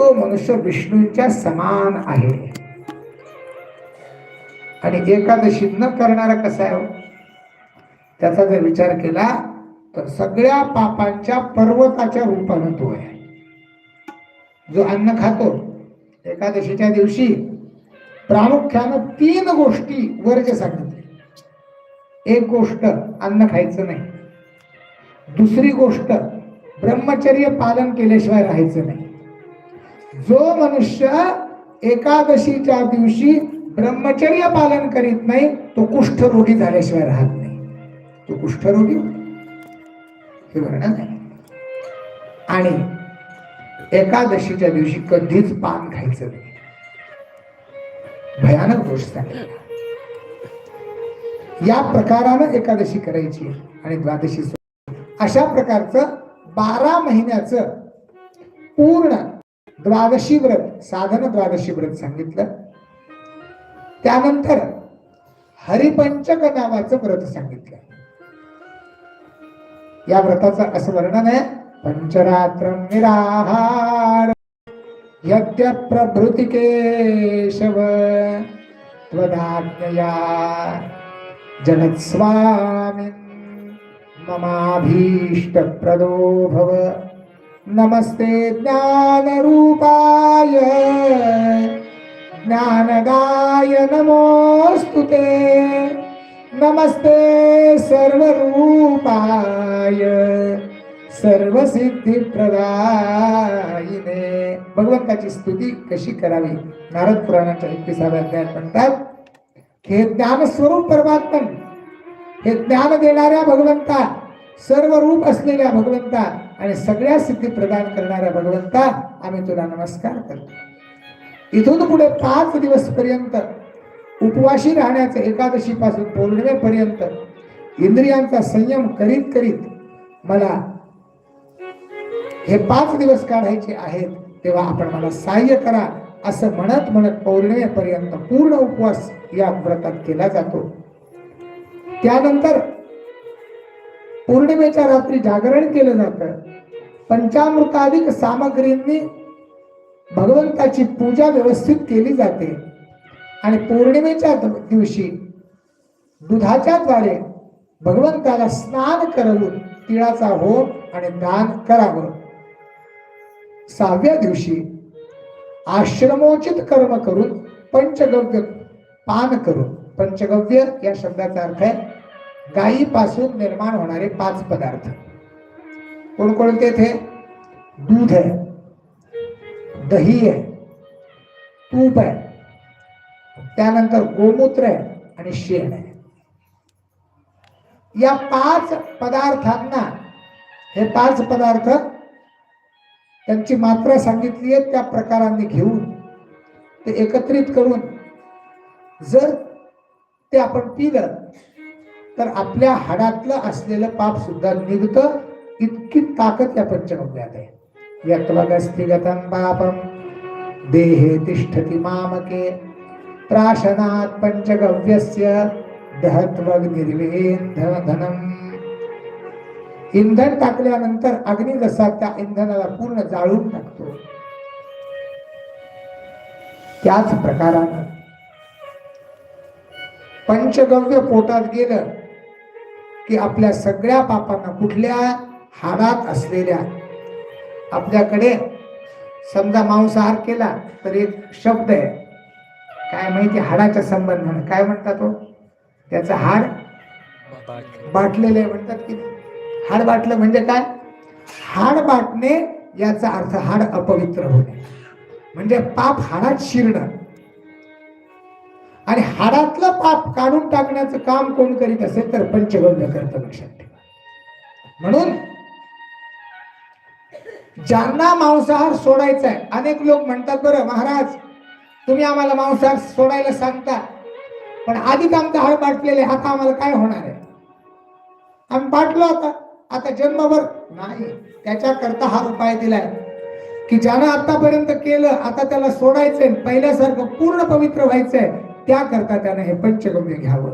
तो मनुष्य विष्णूंच्या समान आहे. आणि एकादशी न करणारा कसा आहे हो? त्याचा जर विचार केला तर सगळ्या पापांच्या पर्वताच्या रूपानं तो आहे. जो अन्न खातो एकादशीच्या दिवशी प्रामुख्यानं तीन गोष्टी वर्ज सांगितले एक गोष्ट अन्न खायचं नाही. दुसरी गोष्ट ब्रह्मचर्य पालन केल्याशिवाय राहायचं नाही. जो मनुष्य एकादशीच्या दिवशी ब्रह्मचर्य पालन करीत नाही तो कुष्ठरोगी झाल्याशिवाय राहत नाही. तो कुष्ठरोगी हे वर्णन आहे. आणि एकादशीच्या दिवशी कधीच पान खायचं नाही. भयानक दोष या प्रकारानं एकादशी करायची आणि द्वादशी अशा प्रकारचं बारा महिन्याचं पूर्ण द्वादशी व्रत साधन द्वादशी व्रत सांगितलं. त्यानंतर हरिपंचक नावाचं व्रत सांगितलं. या व्रताचं असं वर्णन आहे पंचरात्र निराहार यद्य प्रभृती केशव त्वदाज्ञया जगत्स्वामी ममाभीष्ट प्रदो भव। नमस्ते ज्ञानरूपाय। ज्ञानदाय नमोऽस्तु ते। नमस्ते सर्वरूपाय। सर्वसिद्धिप्रदायिने। भगवंताची स्तुती कशी करावी? नारद पुराणाच्या एकविसाव्या अध्यायात म्हणतात की हे ज्ञानस्वरूप परमात्मन हे ज्ञान देणाऱ्या भगवंता सर्व रूप असलेल्या भगवंता आणि सगळ्या सिद्धी प्रदान करणाऱ्या भगवंता आम्ही तुला नमस्कार करतो. इथून पुढे पाच दिवस पर्यंत उपवाशी राहण्याचं एकादशी पासून पौर्णिमेपर्यंत इंद्रियांचा संयम करीत करीत मला हे पाच दिवस काढायचे आहेत तेव्हा आपण मला सहाय्य करा असं म्हणत म्हणत पौर्णिमेपर्यंत पूर्ण उपवास या व्रतात केला जातो. त्यानंतर पौर्णिमेच्या रात्री जागरण केलं जातं. पंचामृताधिक सामग्रींनी भगवंताची पूजा व्यवस्थित केली जाते. आणि पौर्णिमेच्या द- दिवशी दुधाच्या द्वारे भगवंताला स्नान करवून तिळाचा होम आणि दान करावं. सहाव्या दिवशी आश्रमोचित कर्म करून पंचगव्य पान करून पंचगव्य या शब्दाचा अर्थ आहे गायीपासून निर्माण होणारे पाच पदार्थ. कोणकोणते थे दूध आहे दही आहे तूप आहे त्यानंतर गोमूत्र आहे आणि शेण आहे. या पाच पदार्थांना हे पाच पदार्थ त्यांची मात्रा सांगितली आहे त्या प्रकारांनी घेऊन ते एकत्रित करून जर ते आपण पिलं तर आपल्या हाडातलं असलेलं पाप सुद्धा निघतं इतकी ताकद या पंचगव्यात आहे. यत्वगस्थिगतं पापम देहे तिष्ठति मामके. प्राशनात पंचगव्यस्य दहत्वग निर्वेधनम इंधन टाकल्यानंतर अग्नी जसा त्या इंधनाला पूर्ण जाळून टाकतो. त्याच प्रकारानं पंचगव्य पोटात गेलं की आपल्या सगळ्या पापांना कुठल्या हाडात असलेल्या आपल्याकडे समजा मांसाहार केला तर एक शब्द आहे. काय माहिती हाडाच्या संबंधाने? काय म्हणतात तो त्याचं हाड बाटलेलं आहे म्हणतात की हाड बाटलं म्हणजे काय? हाड बाटणे याचा अर्थ हाड अपवित्र होणे. म्हणजे पाप हाडात शिरणं. आणि हाडातलं पाप काढून टाकण्याचं काम कोण करीत असेल तर पंचगव्य करत लक्षात ठेवा. म्हणून ज्यांना मांसाहार सोडायचा आहे अनेक लोक म्हणतात बरं महाराज तुम्ही आम्हाला मांसाहार सोडायला सांगता पण आधीच आमचं हाड बाटलेले आता आम्हाला काय होणार आहे? आम्ही बाटलो आता. आता जन्मभर नाही. त्याच्याकरता हा उपाय दिलाय की ज्यानं आतापर्यंत केलं आता त्याला सोडायचंय पहिल्यासारखं पूर्ण पवित्र व्हायचंय. त्याकरता त्यानं हे पंचगम्य घ्यावं.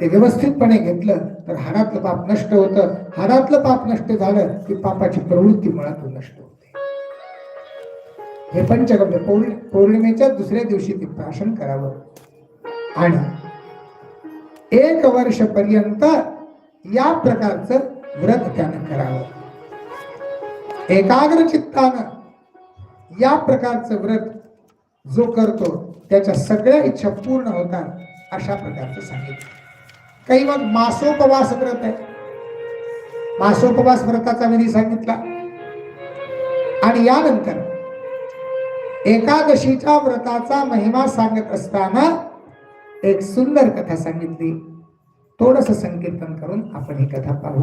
ते व्यवस्थितपणे घेतलं तर हाडातलं पाप नष्ट होतं. हाडातलं पाप नष्ट झालं की पापाची प्रवृत्ती मुळातून नष्ट होते. हे पंचगम्य पौर्णि पौर्णिमेच्या दुसऱ्या दिवशी ते प्राशन करावं. आणि एक वर्ष पर्यंत या प्रकारचं व्रत त्यानं करावं. एकाग्र चित्तानं या प्रकारचं व्रत जो करतो त्याच्या सगळ्या इच्छा पूर्ण होतात अशा प्रकारचं सांगितलं. काही मग मासोपवास व्रत आहे. मासोपवास व्रताचा विधी सांगितला. आणि यानंतर एकादशीच्या व्रताचा महिमा सांगत असताना एक सुंदर कथा सांगितली. थोडस संकीर्तन करून आपण ही कथा पाहू.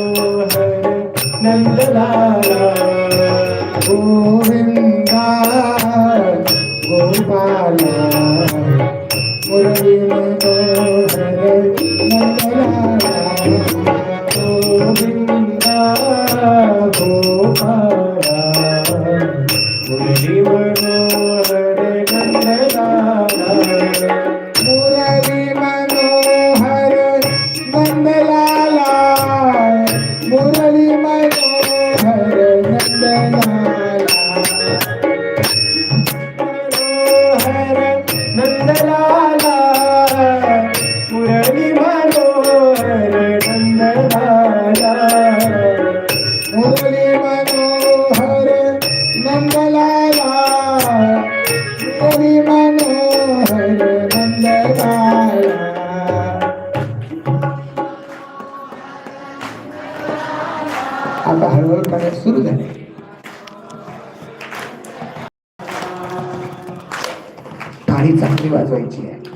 नंदलाला गोविंदा गोपाला मुरली मनोहर नंदलाला गोविंदा गोपाला मुरली मनोहर नंदलाला मुरली मनोहर नंदलाला आता हळूहळू करायला सुरू झाले. टाळी चांगली वाजवायची आहे.